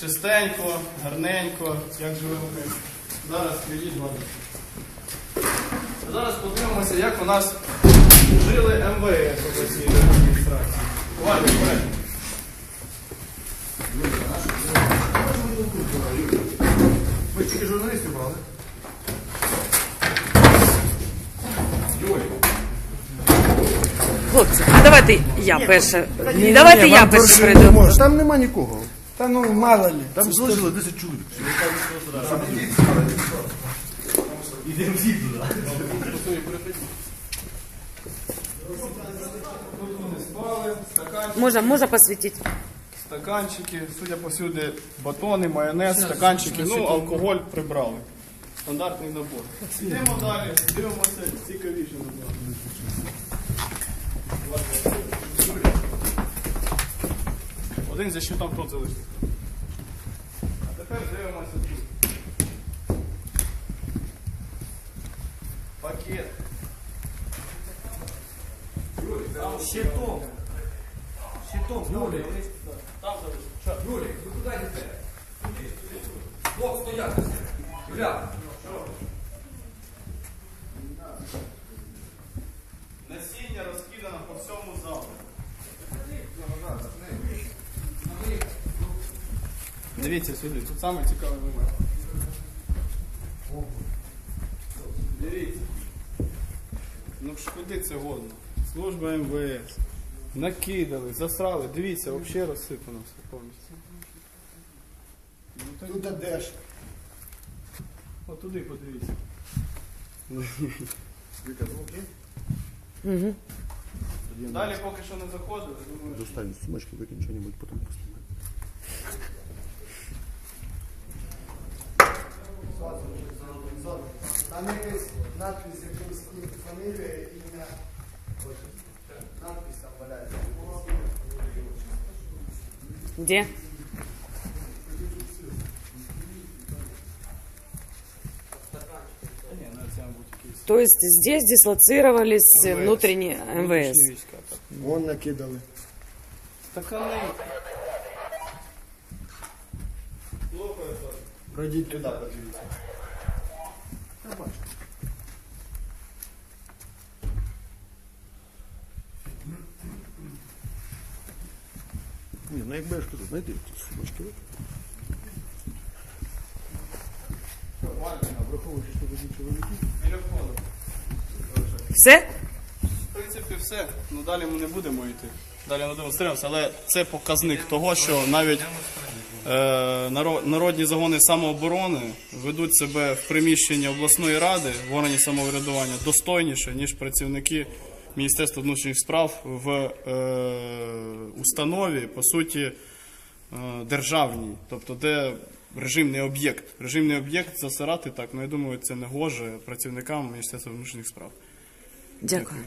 чистенько, гарненько, як живемо ми. Зараз ладно. Зараз подивимося, як у нас жили МВС обласній адміністрації. Ладно, вперед. Ви тільки журналістів брали? Хлопці, а давайте я перше. Ні, давайте я перше прийду. Там нема нікого. Та ну мало ли. Там залишили 10 чоловік. Вони спали, стаканчики, Можна, можна посвітити? стаканчики, судя посюди, батони, майонез, стаканчики, ну, алкоголь прибрали. Стандартний набор. Йдемо далі, дивимося цікавіші набори. Один зі щитом хто це лишив. А тепер дивимося тут. Пакет. Щитом. Щитом, Юлі. Там залишив. Юлі, ви куди йдете? Туди, туди, туди. Бок стояти. Юля, Насіння розкидано по всьому залу. Дивіться сюди, тут саме цікавий момент. Дивіться. Ну ж куди це годно? Служба МВС. Накидали, засрали. Дивіться, взагалі розсипано все повністю. Ну, так- Тут де ж. От туди подивіться. Угу. Далі поки що не заходили, Достань сумочки, викинь що-небудь, потім поснимай. Там якась надпись, якась фамілія, ім'я. Ось, Надпись там валяється. Де? Та ні, ну це мабуть якийсь. То есть здесь дислоцировались внутренние МВС. внутрішні війська, так. Вон накидали. Так а не. Слухаю, Саш. Ні, ну якби я ж кажу, знайди ці сумочки. викинь. Враховуючи, що ви чоловіки. Біля входу. Все? В принципі, все. Ну далі ми не будемо йти. Далі не демонструємося, але це показник того, що навіть народні загони самооборони ведуть себе в приміщенні обласної ради в органі самоврядування достойніше, ніж працівники Міністерства внутрішніх справ в е, установі, по суті, е, державній, тобто де режимний об'єкт. Режимний об'єкт засирати так, ну я думаю, це не гоже працівникам Міністерства внутрішніх справ. Дякую.